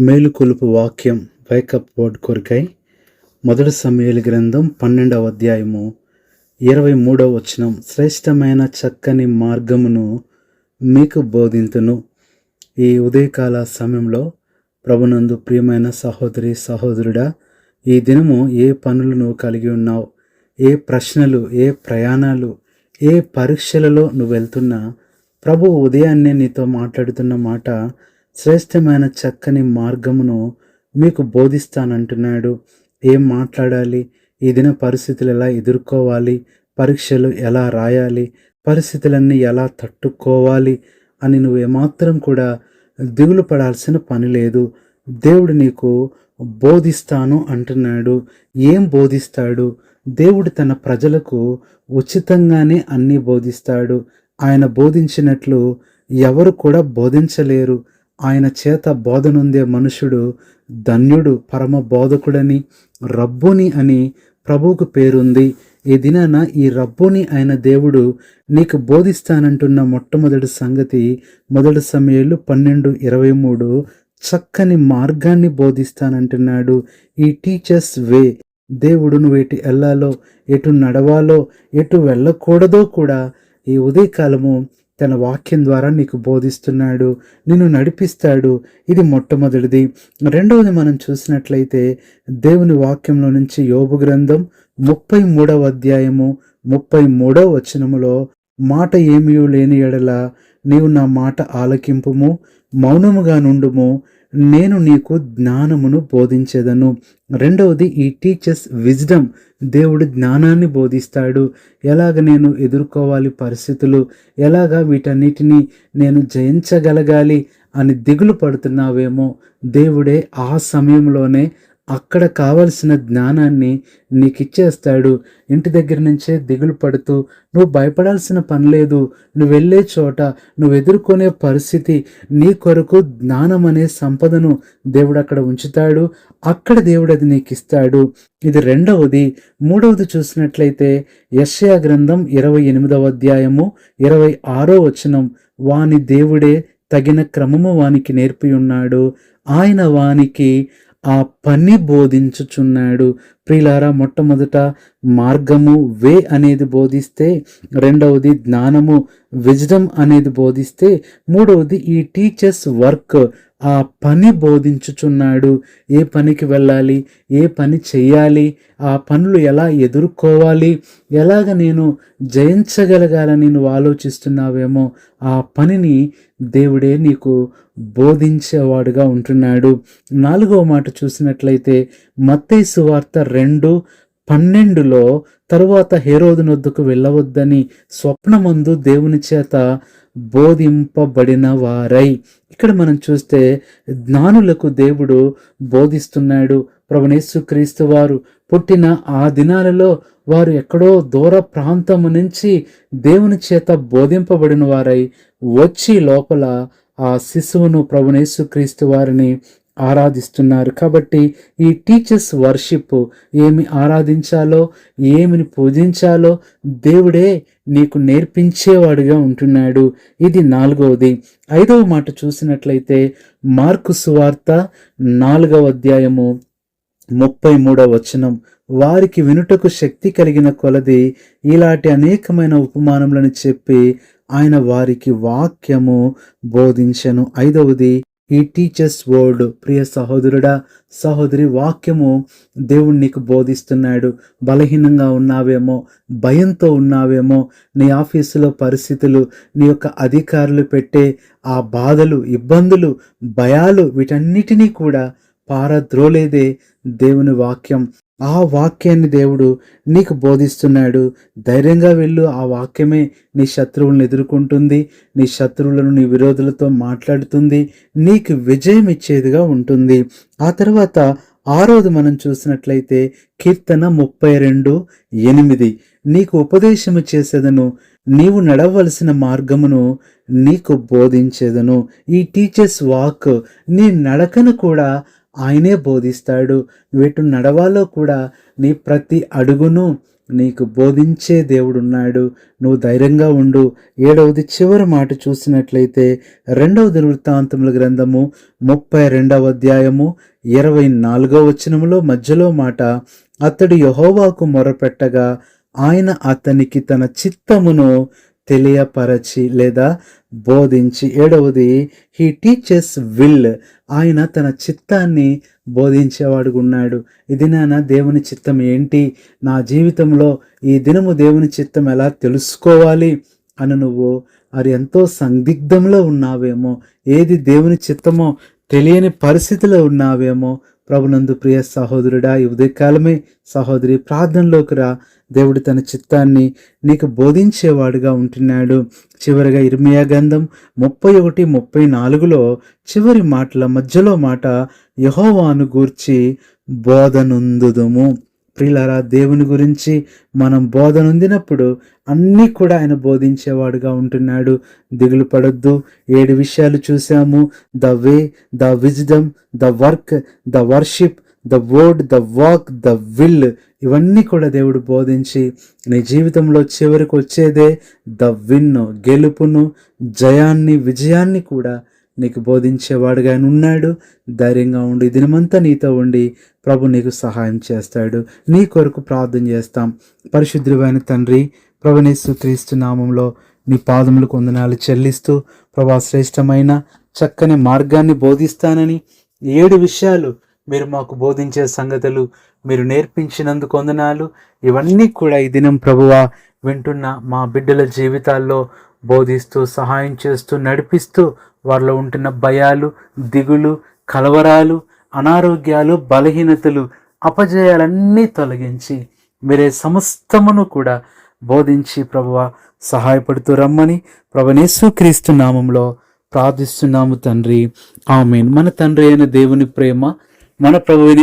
మేలుకొలుపు వాక్యం wake up word కొరికై మొదటి సమయాల గ్రంథం పన్నెండవ అధ్యాయము ఇరవై మూడవ వచనం. శ్రేష్టమైన చక్కని మార్గమును మీకు బోధింతును. ఈ ఉదయకాల సమయంలో ప్రభునందు ప్రియమైన సహోదరి సహోదరుడా ఈ దినము ఏ పనులు నువ్వు కలిగి ఉన్నావు? ఏ ప్రశ్నలు ఏ ప్రయాణాలు ఏ పరీక్షలలో నువ్వు వెళ్తున్నా? ప్రభు ఉదయాన్నే నీతో మాట్లాడుతున్న మాట శ్రేష్టమైన చక్కని మార్గమును మీకు బోధిస్తానంటున్నాడు. ఏం మాట్లాడాలి? ఈ దిన పరిస్థితులు ఎలా ఎదుర్కోవాలి? పరీక్షలు ఎలా రాయాలి? పరిస్థితులన్నీ ఎలా తట్టుకోవాలి? అని నువ్వు ఏమాత్రం కూడా దిగులు పడాల్సిన పని లేదు. దేవుడు నీకు బోధిస్తాను అంటున్నాడు. ఏం బోధిస్తాడు? దేవుడు తన ప్రజలకు ఉచితంగానే అన్నీ బోధిస్తాడు. ఆయన బోధించినట్లు ఎవరు కూడా బోధించలేరు. ఆయన చేత బోధనుందే మనుషుడు ధన్యుడు పరమ బోధకుడని రబ్బుని అని ప్రభువుకు పేరుంది. ఈ దినాన ఈ రబ్బుని ఆయన దేవుడు నీకు బోధిస్తానంటున్న మొట్టమొదటి సంగతి మొదటి సమయాలు పన్నెండు ఇరవై మూడు చక్కని మార్గాన్ని బోధిస్తానంటున్నాడు. ఈ టీచర్స్ వే దేవుడు నువ్వు ఎటు వెళ్ళాలో ఎటు నడవాలో ఎటు వెళ్ళకూడదో కూడా ఈ ఉదయకాలము తన వాక్యం ద్వారా నీకు బోధిస్తున్నాడు నిన్ను నడిపిస్తాడు. ఇది మొట్టమొదటిది. రెండవది మనం చూసినట్లయితే దేవుని వాక్యంలో నుంచి యోగు గ్రంథం ముప్పై మూడవ అధ్యాయము ముప్పై మూడవ వచనములో మాట ఏమీ లేని ఎడల నీవు నా మాట ఆలకింపుము మౌనముగా నుండుము నేను నీకు జ్ఞానమును బోధించేదను. రెండవది ఈ టీచర్స్ విజ్డమ్ దేవుడు జ్ఞానాన్ని బోధిస్తాడు. ఎలాగ నేను ఎదుర్కోవాలి పరిస్థితులు? ఎలాగ వీటన్నిటిని నేను జయించగలగాలి అని దిగులు పడుతున్నావేమో? దేవుడే ఆ సమయంలోనే అక్కడ కావలసిన జ్ఞానాన్ని నీకు ఇచ్చేస్తాడు ఇంటి దగ్గర నుంచే దిగులు పడుతూ నువ్వు భయపడాల్సిన పని లేదు. నువ్వు వెళ్ళే చోట నువ్వు ఎదుర్కొనే పరిస్థితి నీ కొరకు జ్ఞానం అనే సంపదను దేవుడు అక్కడ ఉంచుతాడు. అక్కడ దేవుడు అది నీకు ఇస్తాడు ఇది రెండవది. మూడవది చూసినట్లయితే యశయా గ్రంథం ఇరవై ఎనిమిదవ అధ్యాయము ఇరవై ఆరో వచనం వాని దేవుడే తగిన క్రమము వానికి నేర్పి ఉన్నాడు ఆయన వానికి ఆ పని బోధించుచున్నాడు. ప్రిలారా మొట్టమొదట మార్గము వే అనేది బోధిస్తే రెండవది జ్ఞానము విజ్డమ్ అనేది బోధిస్తే మూడవది ఈ టీచర్స్ వర్క్ ఆ పని బోధించుచున్నాడు. ఏ పనికి వెళ్ళాలి? ఏ పని చెయ్యాలి? ఆ పనులు ఎలా ఎదుర్కోవాలి? ఎలాగ నేను జయించగలగాలని నువ్వు ఆలోచిస్తున్నావేమో ఆ పనిని దేవుడే నీకు బోధించేవాడుగా ఉంటున్నాడు. నాలుగవ మాట చూసినట్లయితే మత్తైసు వార్త రెండు పన్నెండులో తరువాత హేరోదునొద్దుకు వెళ్ళవద్దని స్వప్నమందు దేవుని చేత బోధింపబడిన వారై ఇక్కడ మనం చూస్తే జ్ఞానులకు దేవుడు బోధిస్తున్నాడు. ప్రభునేసు క్రీస్తు వారు పుట్టిన ఆ దినాలలో వారు ఎక్కడో దూర ప్రాంతము నుంచి దేవుని చేత బోధింపబడిన వారై వచ్చి లోపల ఆ శిశువును ప్రభునేసు క్రీస్తు వారిని ఆరాధిస్తున్నారు. కాబట్టి ఈ టీచర్స్ వర్షిప్ ఏమి ఆరాధించాలో ఏమిని పూజించాలో దేవుడే నీకు నేర్పించేవాడుగా ఉంటున్నాడు. ఇది నాలుగవది. ఐదవ మాట చూసినట్లయితే మార్కు సువార్త నాలుగవ అధ్యాయము ముప్పై మూడవ వచనం. వారికి వినుటకు శక్తి కలిగిన కొలది ఇలాంటి అనేకమైన ఉపమానములను చెప్పి ఆయన వారికి వాక్యము బోధించను. ఐదవది ఈ టీచర్స్ వర్డ్ ప్రియ సహోదరుడా సహోదరి వాక్యము దేవుడు నీకు బోధిస్తున్నాడు. బలహీనంగా ఉన్నావేమో భయంతో ఉన్నావేమో నీ ఆఫీసులో పరిస్థితులు నీ యొక్క అధికారులు పెట్టే ఆ బాధలు ఇబ్బందులు భయాలు వీటన్నిటినీ కూడా పారద్రోలేదే దేవుని వాక్యం. ఆ వాక్యాన్ని దేవుడు నీకు బోధిస్తున్నాడు. ధైర్యంగా వెళ్ళు. ఆ వాక్యమే నీ శత్రువులను ఎదుర్కొంటుంది. నీ శత్రువులను నీ విరోధులతో మాట్లాడుతుంది. నీకు విజయం ఇచ్చేదిగా ఉంటుంది. ఆ తర్వాత ఆరోది మనం చూసినట్లయితే కీర్తన ముప్పై రెండు ఎనిమిది. నీకు ఉపదేశము చేసేదను నీవు నడవలసిన మార్గమును నీకు బోధించేదను. ఈ టీచర్స్ వాక్ నీ నడకను కూడా ఆయనే బోధిస్తాడు. వీటిని నడవాలో కూడా నీ ప్రతి అడుగును నీకు బోధించే దేవుడు ఉన్నాడు నువ్వు ధైర్యంగా ఉండు. ఏడవది చివరి మాట చూసినట్లయితే రెండవది వృత్తాంతముల గ్రంథము ముప్పై రెండవ అధ్యాయము ఇరవై నాలుగవ వచనములో మధ్యలో మాట అతడు యహోవాకు మొరపెట్టగా ఆయన అతనికి తన చిత్తమును తెలియపరచి లేదా బోధించి. ఏడవది హీ టీచర్స్ విల్ ఆయన తన చిత్తాన్ని బోధించేవాడుగా ఉన్నాడు. ఇది నాన్న దేవుని చిత్తం ఏంటి? నా జీవితంలో ఈ దినము దేవుని చిత్తం ఎలా తెలుసుకోవాలి? అని నువ్వు అది ఎంతో సందిగ్ధంలో ఉన్నావేమో. ఏది దేవుని చిత్తమో తెలియని పరిస్థితిలో ఉన్నావేమో. ప్రభునందు ప్రియ సహోదరుడా ఈ ఉదయకాలమే సహోదరి ప్రార్థనలోకి రా. దేవుడు తన చిత్తాన్ని నీకు బోధించేవాడుగా ఉంటున్నాడు. చివరిగా ఇర్మియా గంధం ముప్పై ఒకటి ముప్పై నాలుగులో చివరి మాటల మధ్యలో మాట యహోవాను గూర్చి బోధనుందుదుము. ప్రిలారా దేవుని గురించి మనం బోధనుందినప్పుడు అన్నీ కూడా ఆయన బోధించేవాడుగా ఉంటున్నాడు. దిగులు పడొద్దు. ఏడు విషయాలు చూసాము the way the wisdom the work the worship the word the walk the will ఇవన్నీ కూడా దేవుడు బోధించి నీ జీవితంలో చివరికి వచ్చేదే ద విన్ను గెలుపును జయాన్ని విజయాన్ని కూడా నీకు బోధించేవాడుగా ఆయన ఉన్నాడు. ధైర్యంగా ఉండి దినమంతా నీతో ఉండి ప్రభు నీకు సహాయం చేస్తాడు. నీ కొరకు ప్రార్థన చేస్తాం. పరిశుద్ధులైన తండ్రి ప్రభునేసు క్రీస్తు నామంలో నీ పాదములకు వందనాలు చెల్లిస్తూ ప్రభా శ్రేష్టమైన చక్కని మార్గాన్ని బోధిస్తానని ఏడు విషయాలు మీరు మాకు బోధించే సంగతులు మీరు నేర్పించినందుకు వందనాలు. ఇవన్నీ కూడా ఈ దినం ప్రభువా వింటున్న మా బిడ్డల జీవితాల్లో బోధిస్తూ సహాయం చేస్తూ నడిపిస్తూ వారిలో ఉంటున్న భయాలు దిగులు కలవరాలు అనారోగ్యాలు బలహీనతలు అపజయాలన్నీ తొలగించి మీరే సమస్తమును కూడా బోధించి ప్రభువ సహాయపడుతూ రమ్మని ప్రభనేశ్వ క్రీస్తు నామంలో ప్రార్థిస్తున్నాము తండ్రి. ఆమెన్. మన తండ్రి అయిన దేవుని ప్రేమ మన ప్రభుని